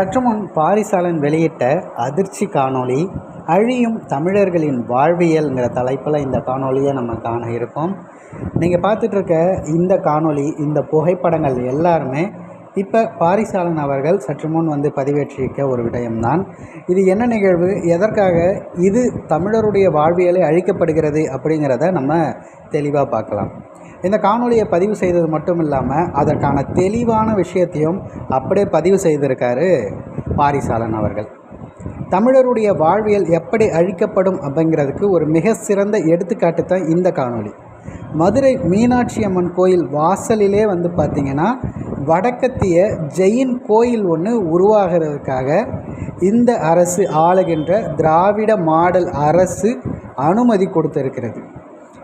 சற்று முன் பாரிசாலன் வெளியிட்ட அதிர்ச்சி காணொளி அழியும் தமிழர்களின் வாழ்வியல்ங்கிற தலைப்பில் இந்த காணொலியை நம்ம காண இருக்கோம். நீங்கள் பார்த்துட்ருக்க இந்த காணொளி இந்த புகைப்படங்கள் எல்லாருமே இப்போ பாரிசாலன் அவர்கள் சற்று முன் வந்து பதிவேற்றிருக்க ஒரு விடயம்தான். இது என்ன நிகழ்வு? எதற்காக இது தமிழருடைய வாழ்வியலை அழிக்கப்படுகிறது அப்படிங்கிறத நம்ம தெளிவாக பார்க்கலாம். இந்த காணொலியை பதிவு செய்தது மட்டும் இல்லாமல் அதற்கான தெளிவான விஷயத்தையும் அப்படியே பதிவு செய்திருக்காரு பாரிசாலன் அவர்கள். தமிழருடைய வாழ்வியல் எப்படி அழிக்கப்படும் அப்படிங்கிறதுக்கு ஒரு மிக சிறந்த எடுத்துக்காட்டு தான் இந்த காணொளி. மதுரை மீனாட்சி அம்மன் கோயில் வாசலிலே வந்து பார்த்திங்கன்னா வடக்கத்திய ஜெயின் கோயில் ஒன்று உருவாகிறதுக்காக இந்த அரசு ஆளுகின்ற திராவிட மாடல் அரசு அனுமதி கொடுத்திருக்கிறது.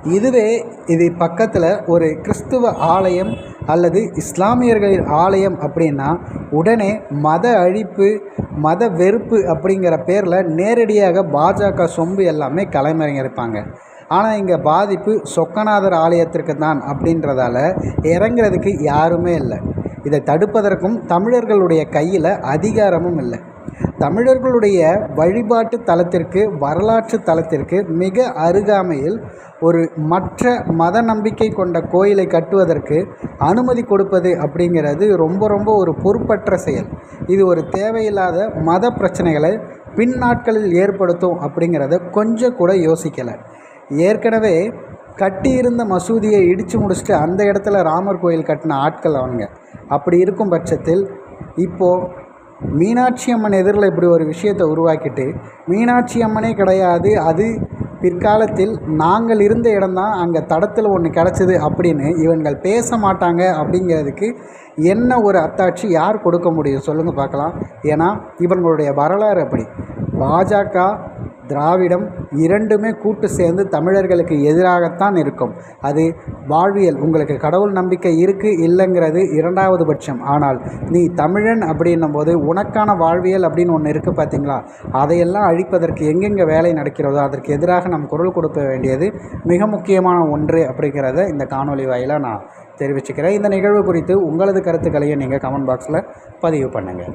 இதுவே இது பக்கத்தில் ஒரு கிறிஸ்துவ ஆலயம் அல்லது இஸ்லாமியர்களின் ஆலயம் அப்படின்னா உடனே மத அழிப்பு மத வெறுப்பு அப்படிங்கிற பேரில் நேரடியாக பாஜக சொம்பு எல்லாமே களமிறங்கியிருப்பாங்க ஆனால் இங்கே பாதிப்பு சொக்கநாதர் ஆலயத்திற்கு தான் அப்படின்றதால இறங்குறதுக்கு யாருமே இல்லை. இதை தடுப்பதற்கும் தமிழர்களுடைய கையில் அதிகாரமும் இல்லை. தமிழர்களுடைய வழிபாட்டு தலத்திற்கு வரலாற்று தலத்திற்கு மிக அருகாமையில் ஒரு மற்ற மத நம்பிக்கை கொண்ட கோயிலை கட்டுவதற்கு அனுமதி கொடுப்பது அப்படிங்கிறது ரொம்ப ரொம்ப ஒரு பொறுப்பற்ற செயல். இது ஒரு தேவையில்லாத மத பிரச்சனைகளை பின் நாட்களில் ஏற்படுத்தும் அப்படிங்கிறத கொஞ்சம் கூட யோசிக்கலை. ஏற்கனவே கட்டியிருந்த மசூதியை இடித்து முடிச்சுட்டு அந்த இடத்துல ராமர் கோயில் கட்டின ஆட்கள் அவங்க. அப்படி இருக்கும் பட்சத்தில் இப்போது மீனாட்சி அம்மன் எதிரில் இப்படி ஒரு விஷயத்தை உருவாக்கிட்டு மீனாட்சி அம்மனே கிடையாது அது பிற்காலத்தில் நாங்கள் இருந்த இடம்தான் அங்கே தடத்தில் ஒன்று கிடச்சிது அப்படின்னு இவங்கள் பேச மாட்டாங்க அப்படிங்கிறதுக்கு என்ன ஒரு அத்தாட்சி யார் கொடுக்க முடியும்? சொல்லுங்கள் பார்க்கலாம். ஏன்னா இவங்களுடைய வரலாறு அப்படி. பாஜக திராவிடம் இரண்டுமே கூட்டு சேர்ந்து தமிழர்களுக்கு எதிராகத்தான் இருக்கும். அது வாழ்வியல். உங்களுக்கு கடவுள் நம்பிக்கை இருக்குது இல்லைங்கிறது இரண்டாவது பட்சம். ஆனால் நீ தமிழன் அப்படின்னும் போது உனக்கான வாழ்வியல் அப்படின்னு ஒன்று இருக்குது பார்த்தீங்களா அதையெல்லாம் அழிப்பதற்கு எங்கெங்கே வேலை நடக்கிறதோ அதற்கு எதிராக நம் குரல் கொடுக்க வேண்டியது மிக முக்கியமான ஒன்று அப்படிங்கிறத இந்த காணொலி வாயிலாக நான் தெரிவிச்சுக்கிறேன். இந்த நிகழ்வு குறித்து உங்களது கருத்துக்களையும் நீங்கள் கமெண்ட் பாக்ஸில் பதிவு பண்ணுங்கள்